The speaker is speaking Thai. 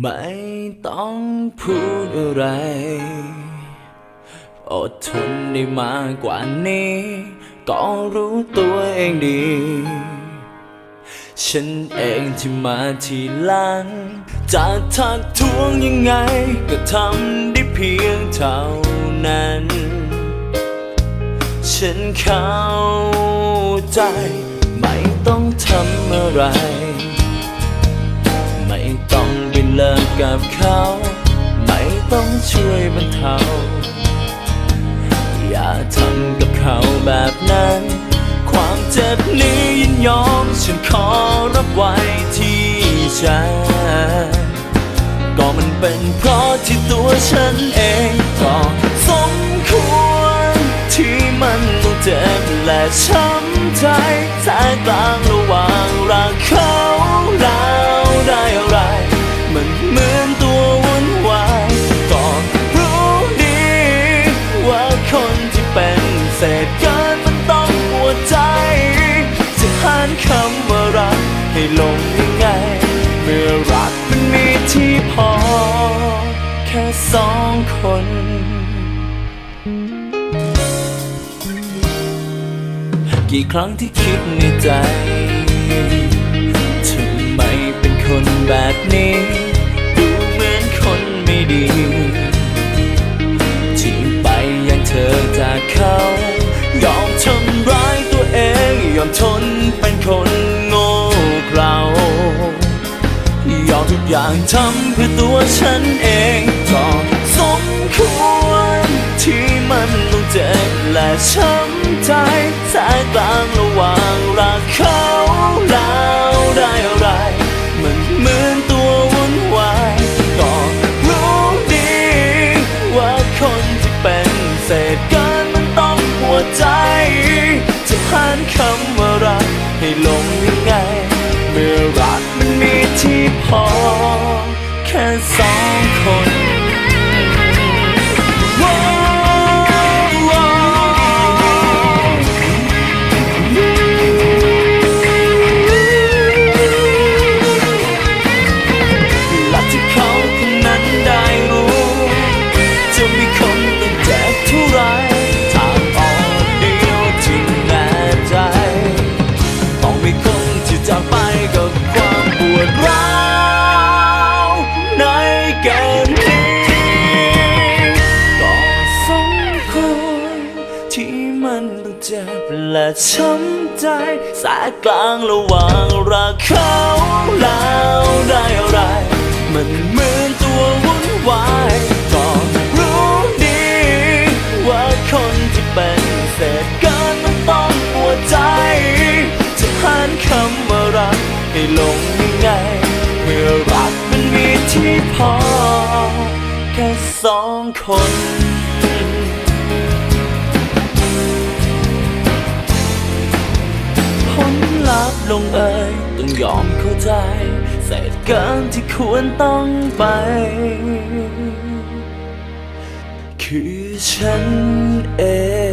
ไม่ต้องพูดอะไร อดทนได้มากกว่านี้ ก็รู้ตัวเองดี ฉันเองที่มาทีหลัง จะทักท้วงยังไง ก็ทำได้เพียงเท่านั้น ฉันเข้าใจ ไม่ต้องทำอะไร กับเขา ไม่ต้องช่วยบรรเทา อย่าทำกับเขาแบบนั้น ความเจ็บนี้ยินยอมฉันขอรับไว้ที่ใจก็มันเป็นเพราะที่ตัวฉันเองก็สมควรที่มันต้องเจ็บและช้ำใจสายกลางระหว่างรักเขา เป็นเกันมันต้องปวดใจ จะหันคำว่ารักให้ลงยังไง เมื่อรักมันมีที่พอ แค่สองคนกี่ครั้งที่คิดในใจ ทำไมเป็นคนแบบนี้ อย่างทำเพื่อตัวฉันเองก็สมควรที่มันต้องเจ็บและช้ำใจสายกลางระหว่างรักเขาแล้วได้อะไร มันเหมือนตัววุ่นวายก็รู้ดี ว่าคนที่เป็นเศษกันมันต้องปวดใจ จะหันคำว่ารักให้ลงยังไง เมื่อรัก ที่พอ แค่สองคน และช้ำใจสายกลางระหว่างรักเขาแล้วได้อะไร มันเหมือนตัววุ่นวายก็รู้ดี ว่าคนที่เป็นเศษกันมันต้องปวดใจ จะหันคำว่ารักให้ลงยังไง เมื่อรักมันมีที่พอ แค่สองคน ลัพธ์ลงเอยต้องยอมเข้าใจเศษเกินที่ควรต้องไป คือฉันเอง